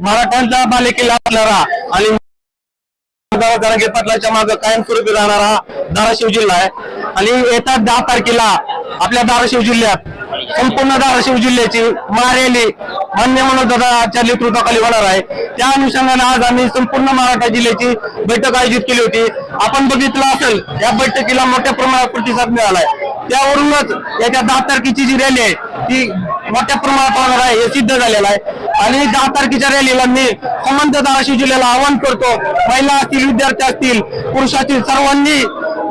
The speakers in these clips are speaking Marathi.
मराठ्यांचा बालेकिल्ला असणारा आणि जरांगे पाटलाच्या मागे कायमस्वरूपी राहणारा धाराशिव जिल्हा आहे. आणि येतात दहा तारखेला आपल्या धाराशिव जिल्ह्यात संपूर्ण धाराशिव जिल्ह्याची मारेली मान्य मनोदाच्या नेतृत्वाखाली होणार आहे. त्या अनुषंगाने आज आम्ही संपूर्ण मराठा जिल्ह्याची बैठक आयोजित केली होती. आपण बघितलं असेल या बैठकीला मोठ्या प्रमाणात प्रतिसाद मिळालाय त्यावरूनच याच्या दहा तारखेची जी रॅली आहे ती मोठ्या प्रमाणात होणार आहे हे सिद्ध झालेलं आहे. आणि दहा तारखेच्या रॅलीला मी संबंध धाराशिव जिल्ह्याला आवाहन करतो. महिला असतील विद्यार्थी असतील पुरुष असतील सर्वांनी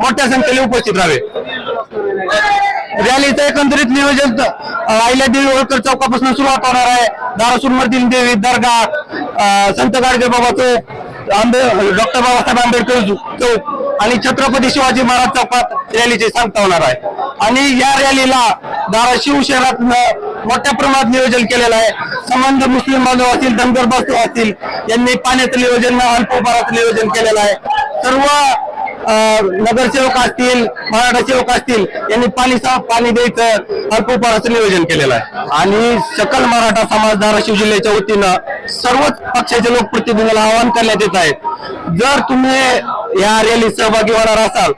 मोठ्या संख्येने उपस्थित राहावे. रॅलीचं एकंदरीत नियोजन अं, अहिल्यादेवी होळकर चौकापासून सुरुवात होणार आहे. धारासूर मधील देवी दर्गा संत गाडगे बाबाचं आंबे डॉक्टर बाबासाहेब आंबेडकर चौक आणि छत्रपती शिवाजी महाराज चौकात रॅलीचे सांगता होणार आहे. आणि या रॅलीला धाराशिव शहरात मोठ्या प्रमाणात नियोजन केलेलं आहे. संबंध मुस्लिम बांधव असतील धनगर बांधव असतील यांनी पाण्याचं नियोजन अल्पोपाराचं नियोजन केलेलं आहे. सर्व नगरसेवक असतील मराठा सेवक असतील यांनी पाणी साफ पाणी द्यायचं अल्पोपाराचं नियोजन केलेलं आहे. आणि सकल मराठा समाज धाराशिव जिल्ह्याच्या वतीनं सर्वच पक्षाच्या लोकप्रतिनिधीला आवाहन करण्यात येत आहे. जर तुम्ही या रॅलीत सहभागी होणार असाल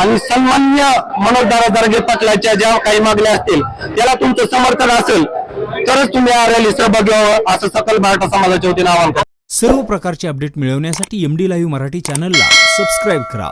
आणि सन्मान्य मनोज दादा दर्गे पाटलाच्या ज्या काही मागण्या असतील त्याला तुमचं समर्थन असेल तरच तुम्ही या रॅलीत सहभागी व्हावं असं सकल मराठा समाजाच्या वतीनं आवाहन करतो. सर्व प्रकारचे अपडेट मिळवण्यासाठी एम डी लाईव्ह मराठी चॅनलला सबस्क्राईब करा.